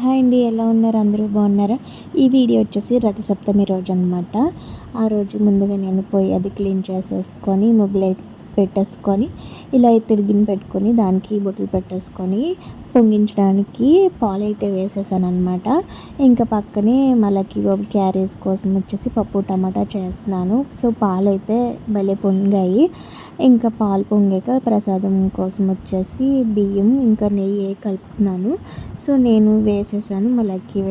Hi అండి ఎలా ఉన్నారు? అందరూ బాగున్నారా? ఈ వీడియో వచ్చేసి రథసప్తమి రోజు అనమాట ఆ రోజు ముందుగా నేను పోయి అది క్లీన్ చేసేసుకొని ముగ్గులు పెట్టేసుకొని ఇలా తిరిగిన పెట్టుకొని దానికి బొట్లు పెట్టేసుకొని పొంగించడానికి పాలు అయితే వేసేసాను అనమాట ఇంకా పక్కనే మళ్ళీ బాబు క్యారేజ్ కోసం వచ్చేసి పప్పు టమాటా చేస్తున్నాను. సో పాలు అయితే భలే పొంగాయి. ఇంకా పాలు పొంగాక ప్రసాదం కోసం వచ్చేసి బియ్యం ఇంకా నెయ్యి కలుపుతున్నాను. సో నేను వేసేసాను మా లక్కీ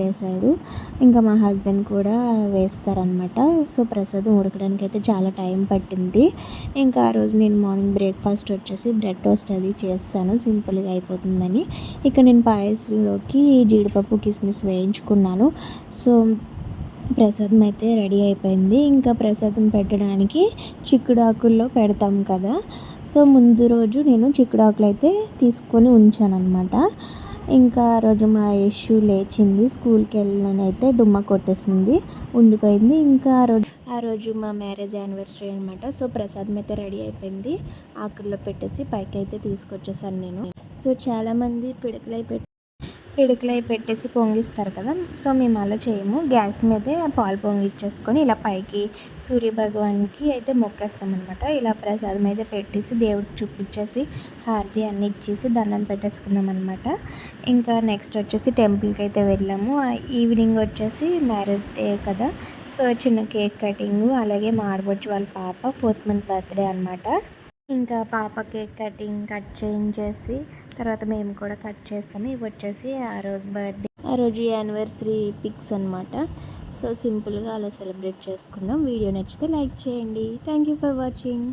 ఇంకా మా హస్బెండ్ కూడా వేస్తారనమాట సో ప్రసాదం ఉడకడానికి అయితే చాలా టైం పట్టింది. ఇంకా ఆ రోజు నేను మార్నింగ్ బ్రేక్ఫాస్ట్ వచ్చేసి బ్రెడ్ టోస్ట్ అది చేస్తాను. సింపుల్గా అయిపోతుందని. ఇక్కడ నేను పాయసంలోకి జీడిపప్పు కిస్మిస్ వేయించుకున్నాను. సో ప్రసాదం అయితే రెడీ అయిపోయింది. ఇంకా ప్రసాదం పెట్టడానికి చిక్కుడాకుల్లో పెడతాం కదా. సో ముందు రోజు నేను చిక్కుడాకులు అయితే తీసుకొని ఉంచాను అనమాట ఇంకా ఆ రోజు మా యశు లేచింది స్కూల్కి వెళ్ళినని అయితే డుమ్మ కొట్టేసింది ఉండిపోయింది. ఇంకా ఆ రోజు ఆ రోజు మా మ్యారేజ్ యానివర్సరీ అనమాట సో ప్రసాదం అయితే రెడీ అయిపోయింది. ఆకుల్లో పెట్టేసి పైకి అయితే తీసుకొచ్చేసాను నేను. సో చాలామంది పిడకలై పెట్టి పిడకలై పెట్టేసి పొంగిస్తారు కదా. సో మేము అలా చేయము. గ్యాస్ మీదే పాలు పొంగిచ్చేసుకొని ఇలా పైకి సూర్య భగవాన్కి అయితే మొక్కేస్తాం అనమాట ఇలా ప్రసాదం అయితే పెట్టేసి దేవుడికి చూపించేసి హారతి అన్ని ఇచ్చేసి దండం పెట్టేసుకున్నాం అనమాట ఇంకా నెక్స్ట్ వచ్చేసి టెంపుల్కి అయితే వెళ్ళాము. ఈవినింగ్ వచ్చేసి మ్యారేజ్ డే కదా. సో చిన్న కేక్ కటింగ్ అలాగే మాడబొచ్చి వాళ్ళ పాప ఫోర్త్ మంత్ బర్త్డే అనమాట ఇంకా పాప కేక్ కటింగ్ కట్ చేయించేసి తర్వాత మేము కూడా కట్ చేస్తాము. ఇవి వచ్చేసి ఆ రోజు బర్త్డే. ఆ రోజు యానివర్సరీ పిక్స్ అనమాట సో సింపుల్గా అలా సెలబ్రేట్ చేసుకున్నాం. వీడియో నచ్చితే లైక్ చేయండి. Thank you for watching